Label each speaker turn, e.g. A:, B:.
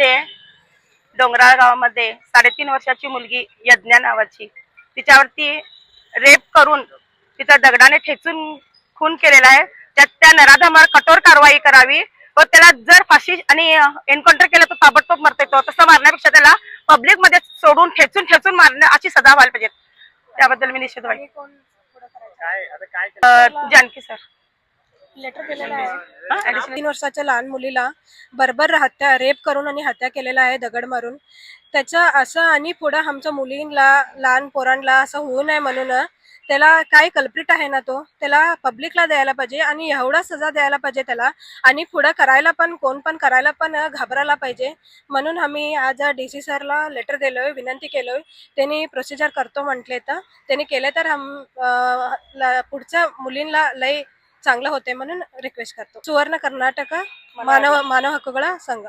A: मध्ये डोंगराळ गावामध्ये साडेतीन वर्षाची मुलगी यज्ञा नावाची. तिच्यावरती रेप करून तिचा दगडाने ठेचून खून केलेला आहे. त्यात त्या नराधमावर कठोर कारवाई करावी व त्याला जर फाशी आणि एन्काउंटर केलं तर ताबडतोब मरता येतो. तसं मारण्यापेक्षा त्याला पब्लिकमध्ये सोडून ठेचून ठेचून मारणं अशी सजा व्हायला पाहिजे. त्याबद्दल मी निषेध व्हायला
B: काय आता काय
A: जानकी सर.
C: लेटर केलेलं आहे. तीन वर्षाच्या लहान मुलीला बर्बर हत्या रेप करून आणि हत्या केलेला आहे दगड मारून. त्याचं असं आणि पुढं आमच्या मुलींना लहान पोरांना असं होऊ नये म्हणून त्याला काय कल्प्रिट आहे ना तो? त्याला पब्लिकला द्यायला पाहिजे आणि एवढा सजा द्यायला पाहिजे त्याला. आणि पुढं करायला पण कोण पण करायला पण घाबरायला पाहिजे. म्हणून आम्ही आज डी सी सरला लेटर दिलोय विनंती केलोय. त्यांनी प्रोसिजर करतो म्हटले तर. त्यांनी केले तर हम पुढच्या मुलींना लय चांगलं होते म्हणून रिक्वेस्ट करतो. सुवर्ण कर्नाटक मानव मानव हक्कगळा संघ.